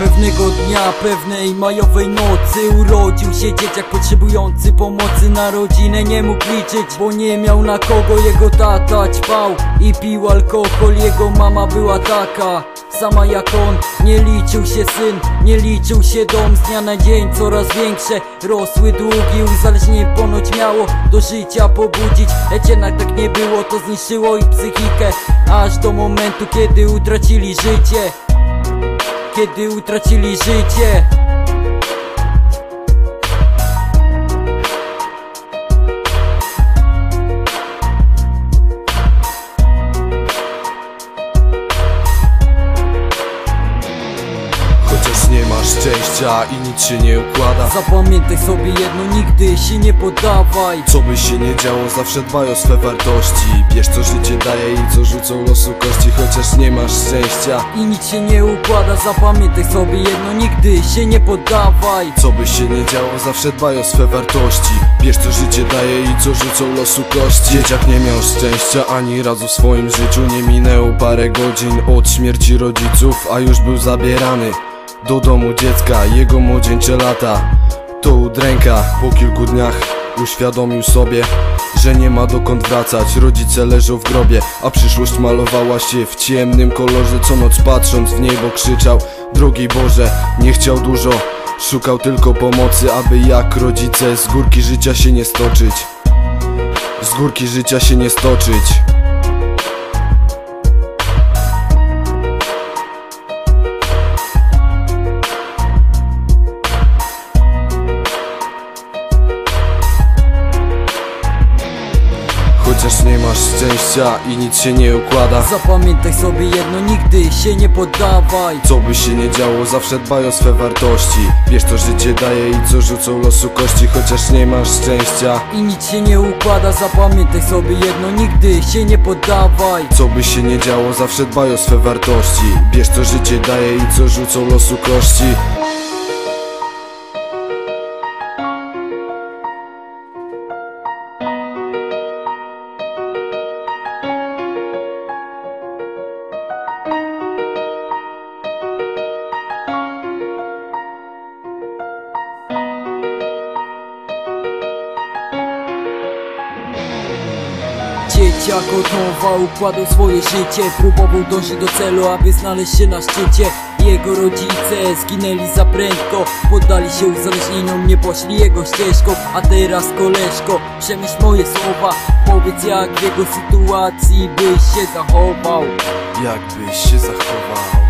Pewnego dnia, pewnej majowej nocy Urodził się dzieciak potrzebujący pomocy Na rodzinę nie mógł liczyć, bo nie miał na kogo Jego tata ćpał i pił alkohol Jego mama była taka sama jak on. Nie liczył się syn, nie liczył się dom Z dnia na dzień coraz większe rosły długi. Uzależnienie ponoć miało do życia pobudzić Lecz jednak tak nie było, to zniszczyło ich psychikę. Aż do momentu, kiedy utracili życie kiedy utracili życie nie masz szczęścia i nic się nie układa. Zapamiętaj sobie jedno, nigdy się nie poddawaj Co by się nie działo, zawsze dbaj o swe wartości. Bierz co życie daje i co rzucą losu kości Chociaż nie masz szczęścia. I nic się nie układa, zapamiętaj sobie jedno, nigdy się nie poddawaj Co by się nie działo, zawsze dbaj o swe wartości. Bierz co życie daje i co rzucą losu kości. Dzieciak nie miał szczęścia ani razu w swoim życiu Nie minęło parę godzin od śmierci rodziców, a już był zabierany do domu dziecka, jego młodzieńcze lata. To udręka, po kilku dniach uświadomił sobie że nie ma dokąd wracać. Rodzice leżą w grobie, a przyszłość malowała się w ciemnym kolorze. Co noc patrząc w niebo krzyczał Drogi Boże, nie chciał dużo Szukał tylko pomocy, aby jak rodzice z górki życia się nie stoczyć. Z górki życia się nie stoczyć Chociaż nie masz szczęścia i nic się nie układa. Zapamiętaj sobie jedno, nigdy się nie poddawaj. Co by się nie działo, zawsze dbaj o swe wartości. Wiesz co życie daje i co rzucą losu kości Chociaż nie masz szczęścia. I nic się nie układa, zapamiętaj sobie jedno, nigdy się nie poddawaj. Co by się nie działo, zawsze dbaj o swe wartości. Bierz co życie daje i co rzucą losu kości Dzieciak od nowa układał swoje życie. Próbował dążyć do celu, aby znaleźć się na szczycie. Jego rodzice zginęli za prędko Poddali się uzależnieniom, nie poszli jego ścieżką. A teraz koleżko, przemyśl moje słowa. Powiedz jak w jego sytuacji byś się zachował. Jakbyś się zachował